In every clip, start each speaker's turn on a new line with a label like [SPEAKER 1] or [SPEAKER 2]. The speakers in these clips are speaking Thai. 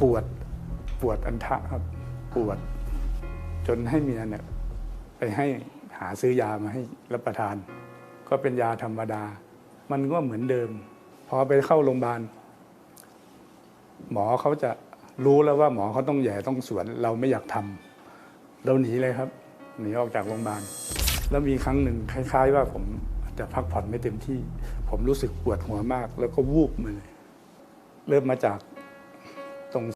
[SPEAKER 1] ปวดปวดอันทะครับปวด จนให้เมียเนี่ยไปให้หาซื้อยามาให้รับประทาน ก็เป็นยาธรรมดา มันก็เหมือนเดิม พอไปเข้าโรงพยาบาล หมอเขาจะรู้แล้วว่าหมอเขาต้องแย่ต้องสวน เราไม่อยากทำเราหนีเลยครับ หนีออกจากโรงพยาบาล แล้วมีครั้งหนึ่งคล้าย ๆ ว่าผมจะพักผ่อนไม่เต็มที่ ผมรู้สึกปวดหัวมาก แล้วก็วูบมาเลยเริ่มมาจาก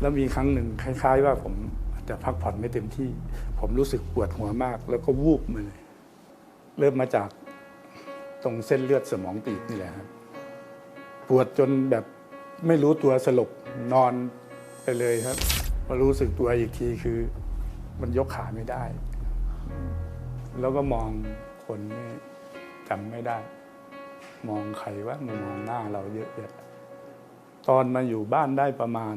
[SPEAKER 1] แล้วมีครั้งหนึ่งคล้ายๆ ว่าผมจะพักผ่อนไม่เต็มที่ ผมรู้สึกปวดหัวมาก แล้วก็วูบมาเลย เริ่มมาจากตรงเส้นเลือดสมองตีบนี่แหละครับปวดจนแบบไม่รู้ตัวสลบนอนไปเลยครับมารู้สึกตัวอีกทีคือ มันยกขาไม่ได้ แล้วก็มองคนไม่จำไม่ได้ มองใครว่ามามองหน้าเราเยอะแยะตอนมาอยู่บ้านได้ประมาณ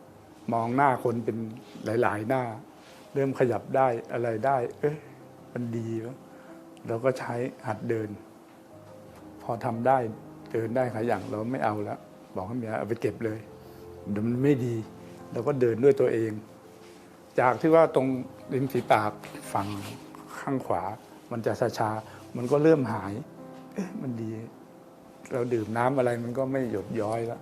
[SPEAKER 1] มองหน้าคนเป็นหลาย ๆ หน้า เริ่มขยับได้อะไรได้ เอ๊ะมันดีแล้วเราก็ใช้หัดเดิน พอทำได้เดินได้ขายอย่างเราไม่เอาแล้วบอกให้เมียเอาไปเก็บเลยเดี๋ยวมันไม่ดี เราก็เดินด้วยตัวเอง จากที่ว่าตรงริมฝีปากฝั่งข้างขวา มันจะชาๆมันก็เริ่มหาย เอ๊ะมันดี เราดื่มน้ำอะไรมันก็ไม่หยดย้อยแล้ว